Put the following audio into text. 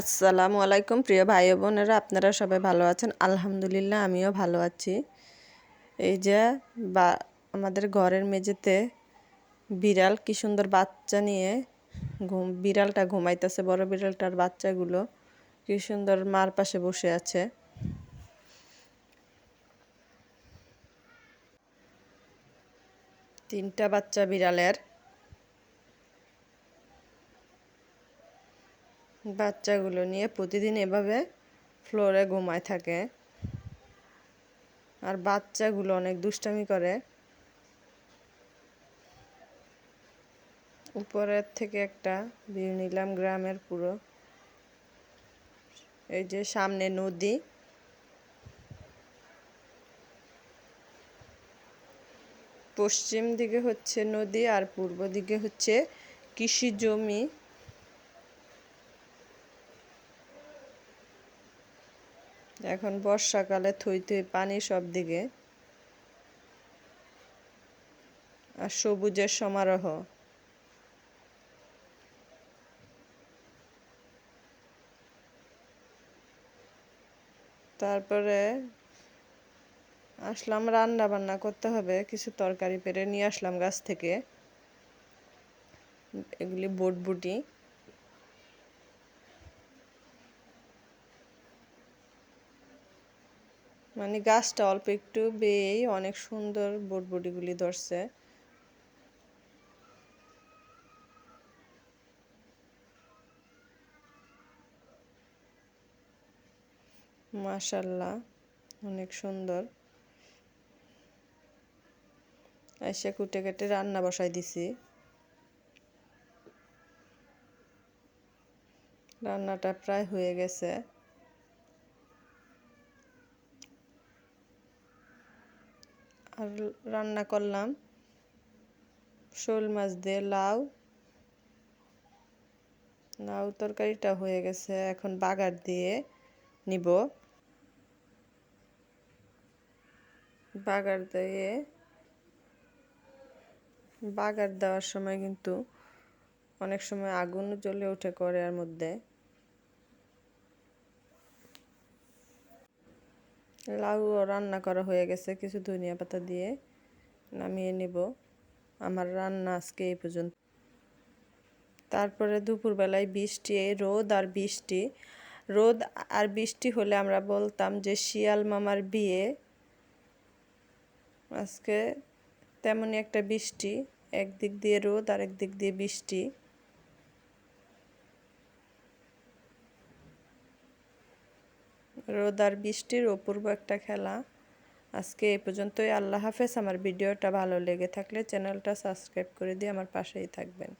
আসসালামু আলাইকুম, প্রিয় ভাই বোনেরা, আপনারা সবাই ভালো আছেন? আলহামদুলিল্লাহ, আমিও ভালো আছি। এই যে, বা, আমাদের ঘরের মেঝেতে বিড়াল, কি সুন্দর বাচ্চা নিয়ে ঘুম, বিড়ালটা ঘুমাইতেছে, বড় বিড়ালটার বাচ্চাগুলো, কি সুন্দর মার পাশে বসে আছে। তিনটা বাচ্চা বিড়ালের। বাচ্চাগুলো নিয়ে প্রতিদিন এভাবে ফ্লোরে ঘুমায় থাকে। আর বাচ্চাগুলো অনেক দুষ্টামি করে। উপরের থেকে একটা ভিউ নিলাম গ্রামের পুরো। এই যে সামনে নদী। পশ্চিম দিকে হচ্ছে নদী আর পূর্ব দিকে হচ্ছে কৃষি জমি। এখন বর্ষাকালে থই থই পানি সব দিকে। আর সবুজের সমারোহ। তারপরে আসলাম রান্না বান্না করতে হবে, কিছু তরকারি পেরে নিয়ে আসলাম গাছ থেকে। এগুলি বুটবুটি। মানে গাছটা অল্প একটু বেয়েই অনেক সুন্দর বটবটিগুলি ধরছে। মাশাল্লাহ, অনেক সুন্দর। এসে কুটে কেটে রান্না বসাই দিছি। রান্নাটা প্রায় হয়ে গেছে। আর রান্না করলাম শোল মাছ দিয়ে লাউ। লাউ তরকারিটা হয়ে গেছে, এখন বাগার দিয়ে নিব। বাগার দিয়ে বাগার দেওয়ার সময় কিন্তু অনেক সময় আগুন জ্বলে ওঠে কড়াইয়ের মধ্যে। লাউ রান্না করা হয়ে গেছে, কিছু ধনিয়া পাতা দিয়ে নামিয়ে নেব। আমার রান্না আজকে এই পর্যন্ত। তারপরে দুপুরবেলায় বৃষ্টি, রোদ আর বৃষ্টি। রোদ আর বৃষ্টি হলে আমরা বলতাম যে, শিয়াল মামার বিয়ে। আজকে তেমনই একটা বৃষ্টি, একদিক দিয়ে রোদ আর একদিক দিয়ে বৃষ্টি। রোদ আর বৃষ্টির অপূর্ব একটা খেলা। আজকে এ পর্যন্তই। আল্লাহ হাফেজ। আমার ভিডিওটা ভালো লেগে থাকলে চ্যানেলটা সাবস্ক্রাইব করে দিয়ে আমার পাশেই থাকবেন।